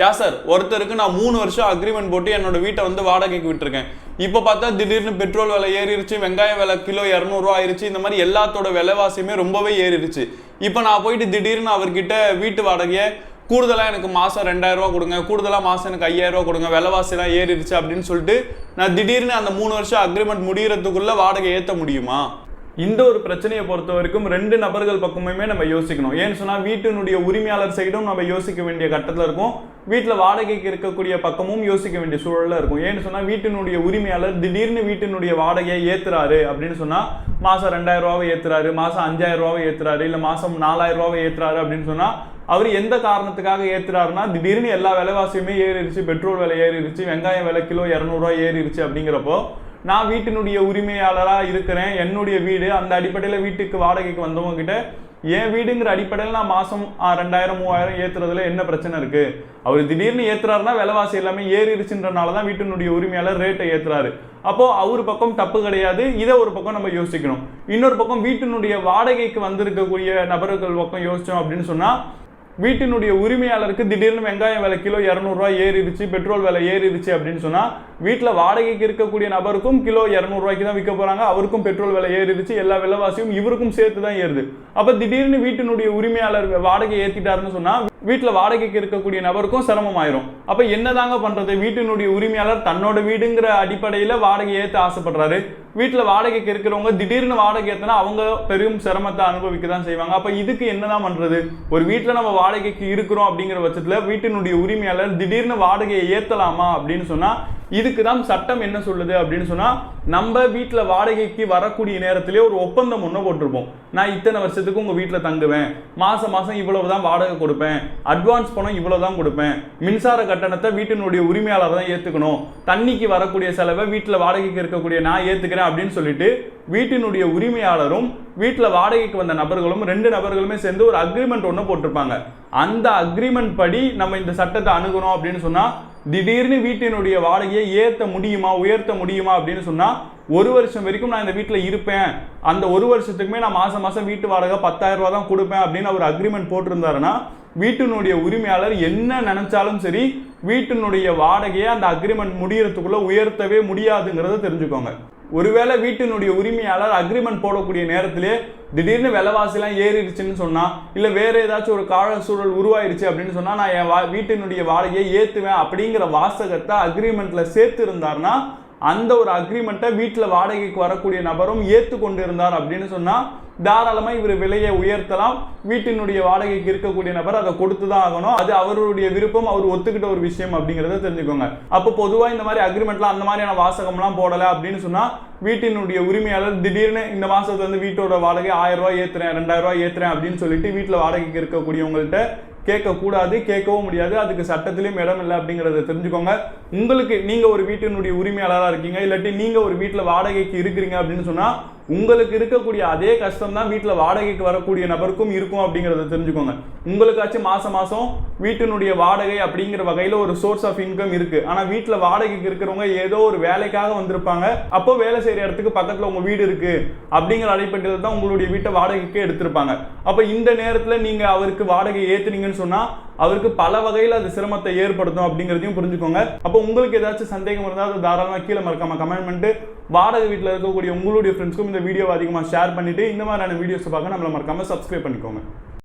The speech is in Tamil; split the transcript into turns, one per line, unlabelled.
யா சார் ஒருத்தருக்கு நான் மூணு வருஷம் அக்ரிமெண்ட் போட்டு என்னோட வீட்டை வந்து வாடகைக்கு விட்டுருக்கேன். இப்போ பார்த்தா திடீர்னு பெட்ரோல் விலை ஏறிடுச்சு வெங்காய விலை கிலோ இரநூறுவா ஆயிடுச்சு இந்த மாதிரி எல்லாத்தோட விலைவாசியுமே ரொம்பவே ஏறிடுச்சு இப்போ நான் போயிட்டு திடீர்னு அவர்கிட்ட வீட்டு வாடகையை கூடுதலாக எனக்கு மாதம் ரெண்டாயிரரூவா கொடுங்க கூடுதலாக மாதம் எனக்கு ஐயாயிரரூவா கொடுங்க விலைவாசிலாம் ஏறிடுச்சு அப்படின்னு சொல்லிட்டு நான் திடீர்னு அந்த மூணு வருஷம் அக்ரிமெண்ட் முடிகிறதுக்குள்ளே வாடகை ஏற்ற முடியுமா? இந்த ஒரு பிரச்சனையை பொறுத்த வரைக்கும் ரெண்டு நபர்கள் பக்கமுமே நம்ம யோசிக்கணும். ஏன்னு சொன்னால் வீட்டினுடைய உரிமையாளர் சைடும் நம்ம யோசிக்க வேண்டிய கட்டத்தில் இருக்கும். வீட்டில் வாடகைக்கு இருக்கக்கூடிய பக்கமும் யோசிக்க வேண்டிய சூழலில் இருக்கும். ஏன்னு சொன்னால் வீட்டினுடைய உரிமையாளர் திடீர்னு வீட்டினுடைய வாடகையை ஏற்றுறாரு அப்படின்னு சொன்னால் மாதம் ரெண்டாயிரம் ரூபாவை ஏற்றுறாரு மாதம் அஞ்சாயிரம் ரூபாவை ஏற்றுறாரு இல்லை மாதம் நாலாயிரம் ரூபாவை ஏற்றுறாரு அப்படின்னு சொன்னால் அவர் எந்த காரணத்துக்காக ஏத்துறாருன்னா திடீர்னு எல்லா விலைவாசியுமே ஏறிடுச்சு பெட்ரோல் விலை ஏறிடுச்சு வெங்காயம் விலை கிலோ இரநூறுவா ஏறிடுச்சு அப்படிங்கிறப்போ நான் வீட்டினுடைய உரிமையாளராக இருக்கிறேன். என்னுடைய வீடு அந்த அடிப்படையில் வீட்டுக்கு வாடகைக்கு வந்தவங்க கிட்ட என் வீடுங்கிற அடிப்படையில் நான் மாதம் ரெண்டாயிரம் மூவாயிரம் ஏற்றுறதுல என்ன பிரச்சனை இருக்குது அவர் திடீர்னு ஏத்துறாருன்னா விலைவாசி எல்லாமே ஏறிடுச்சுன்றனால தான் வீட்டினுடைய உரிமையாளர் ரேட்டை ஏற்றுறாரு அப்போது அவர் பக்கம் தப்பு கிடையாது. இதை ஒரு பக்கம் நம்ம யோசிக்கணும். இன்னொரு பக்கம் வீட்டினுடைய வாடகைக்கு வந்திருக்கக்கூடிய நபர்கள் பக்கம் யோசித்தோம் அப்படின்னு சொன்னால் வீட்டினுடைய உரிமையாளருக்கு திடீர்னு வெங்காயம் விலை கிலோ இரநூறுவா ஏறிடுச்சு பெட்ரோல் விலை ஏறிடுச்சு அப்படின்னு சொன்னா வீட்டில் வாடகைக்கு இருக்கக்கூடிய நபருக்கும் கிலோ இரநூறுவாய்க்கு தான் விற்க போறாங்க. அவருக்கும் பெட்ரோல் விலை ஏறிடுச்சு எல்லா விலைவாசியும் இவருக்கும் சேர்த்து தான் ஏறுது. அப்போ திடீர்னு வீட்டினுடைய உரிமையாளர் வாடகை ஏத்திட்டாருன்னு சொன்னா வீட்டில் வாடகைக்கு இருக்கக்கூடிய நபருக்கும் சிரமம் ஆயிரும். அப்ப என்னதாங்க பண்றது? வீட்டினுடைய உரிமையாளர் தன்னோட வீடுங்கிற அடிப்படையில வாடகை ஏத்த ஆசைப்படுறாரு. வீட்டில் வாடகைக்கு இருக்கிறவங்க திடீர்னு வாடகை ஏத்தினா அவங்க பெரும் சிரமத்தை அனுபவிக்க தான் செய்வாங்க. அப்போ இதுக்கு என்னதான் பண்றது? ஒரு வீட்டில் நம்ம வாடகைக்கு இருக்கிறோம் அப்படிங்கிற பட்சத்தில் வீட்டினுடைய உரிமையாளர் திடீர்னு வாடகையை ஏத்தலாமா அப்படின்னு சொன்னா இதுக்கு தான் சட்டம் என்ன சொல்லுது அப்படின்னு சொன்னா நம்ம வீட்டில் வாடகைக்கு வரக்கூடிய நேரத்திலே ஒரு ஒப்பந்தம் ஒன்று போட்டிருப்போம். நான் இத்தனை வருஷத்துக்கு உங்க வீட்டில் தங்குவேன். மாசம் மாசம் இவ்வளவு தான் வாடகை கொடுப்பேன். அட்வான்ஸ் பணம் இவ்வளோ தான் கொடுப்பேன். மின்சார கட்டணத்தை வீட்டினுடைய உரிமையாளர் தான் ஏத்துக்கணும். தண்ணிக்கு வரக்கூடிய செலவை வீட்டில் வாடகைக்கு இருக்கக்கூடிய நான் ஏத்துக்கிறேன் அப்படின்னு சொல்லிட்டு வீட்டினுடைய உரிமையாளரும் வீட்டில் வாடகைக்கு வந்த நபர்களும் ரெண்டு நபர்களுமே சேர்ந்து ஒரு அக்ரிமெண்ட் ஒன்று போட்டிருப்பாங்க. அந்த அக்ரிமெண்ட் படி நம்ம இந்த சட்டத்தை அணுகணும் அப்படின்னு சொன்னால் திடீர்னு வீட்டினுடைய வாடகையை ஏற்ற முடியுமா உயர்த்த முடியுமா அப்படின்னு சொன்னால் ஒரு வருஷம் வரைக்கும் நான் இந்த வீட்டில் இருப்பேன். அந்த ஒரு வருஷத்துக்குமே நான் மாதம் மாதம் வீட்டு வாடகை பத்தாயிரம் ரூபா தான் கொடுப்பேன் அப்படின்னு அவர் அக்ரிமெண்ட் போட்டிருந்தாருன்னா வீட்டினுடைய உரிமையாளர் என்ன நினைச்சாலும் சரி வீட்டினுடைய வாடகையை அந்த அக்ரிமெண்ட் முடியறதுக்குள்ள உயர்த்தவே முடியாதுங்கிறத தெரிஞ்சுக்கோங்க. ஒருவேளை வீட்டினுடைய உரிமையாளர் அக்ரிமெண்ட் போடக்கூடிய நேரத்திலே திடீர்னு விலைவாசிலாம் ஏறிடுச்சுன்னு சொன்னால் இல்லை வேற ஏதாச்சும் ஒரு கால சூழல் உருவாயிருச்சு அப்படின்னு சொன்னால் நான் என் வா- வீட்டினுடைய வாடகையை ஏற்றுவேன் அப்படிங்கிற வாசகத்தை அக்ரிமெண்ட்டில் சேர்த்து இருந்தாருன்னா அந்த ஒரு அக்ரிமெண்ட்டை வீட்டில் வாடகைக்கு வரக்கூடிய நபரும் ஏற்றுக்கொண்டு இருந்தார் அப்படின்னு சொன்னால் தாராளமாக இவர் விலையை உயர்த்தலாம். வீட்டினுடைய வாடகைக்கு இருக்கக்கூடிய நபர் அதை கொடுத்து தான் ஆகணும். அது அவருடைய விருப்பம் அவர் ஒத்துக்கிட்ட ஒரு விஷயம் அப்படிங்கிறத தெரிஞ்சுக்கோங்க. அப்போ பொதுவாக இந்த மாதிரி அக்ரிமெண்ட்லாம் அந்த மாதிரியான வாசகம்லாம் போடலை அப்படின்னு சொன்னால் வீட்டினுடைய உரிமையாளர் திடீர்னு இந்த மாதத்துலேருந்து வீட்டோட வாடகை ஆயிரம் ரூபாய் ஏற்றுறேன் ரெண்டாயிரம் ரூபாய் ஏற்றுறேன் அப்படின்னு சொல்லிட்டு வீட்டில் வாடகைக்கு இருக்கக்கூடியவங்கள்ட்ட கேட்கக்கூடாது கேட்கவும் முடியாது. அதுக்கு சட்டத்திலையும் இடம் இல்லை அப்படிங்கிறத தெரிஞ்சுக்கோங்க. உங்களுக்கு நீங்கள் ஒரு வீட்டினுடைய உரிமையாளராக இருக்கீங்க இல்லாட்டி நீங்கள் ஒரு வீட்டில் வாடகைக்கு இருக்கிறீங்க அப்படின்னு சொன்னால் உங்களுக்கு இருக்கக்கூடிய அதே கஷ்டம் தான் வீட்டில் வாடகைக்கு வரக்கூடிய நபருக்கும் இருக்கும் அப்படிங்கிறத தெரிஞ்சுக்கோங்க. உங்களுக்காச்சும் மாதம் மாதம் வீட்டினுடைய வாடகை அப்படிங்கிற வகையில் ஒரு சோர்ஸ் ஆஃப் இன்கம் இருக்குது ஆனால் வீட்டில் வாடகைக்கு இருக்கிறவங்க ஏதோ ஒரு வேலைக்காக வந்திருப்பாங்க. அப்போ வேலை செய்கிற இடத்துக்கு பக்கத்தில் உங்கள் வீடு இருக்குது அப்படிங்கிற அடிப்படையில் தான் உங்களுடைய வீட்டை வாடகைக்கு எடுத்திருப்பாங்க. அப்போ இந்த நேரத்தில் நீங்கள் அவருக்கு வாடகை ஏற்றுனீங்கன்னு சொன்னால் அவருக்கு பல வகையில் அது சிரமத்தை ஏற்படுத்தும் அப்படிங்கிறதையும் புரிஞ்சுக்கோங்க. அப்போ உங்களுக்கு ஏதாச்சும் சந்தேகம் இருந்தால் அது தாராளமாக கீழே மறக்காம கமெண்ட் பண்ணிட்டு வாடகை வீட்டில் இருக்கக்கூடிய உங்களுடைய ஃப்ரெண்ட்ஸ்க்கும் இந்த வீடியோவை அதிகமாக ஷேர் பண்ணிட்டு இந்த மாதிரியான வீடியோஸை பார்க்க நம்மளை மறக்காம சப்ஸ்கிரைப் பண்ணிக்கோங்க.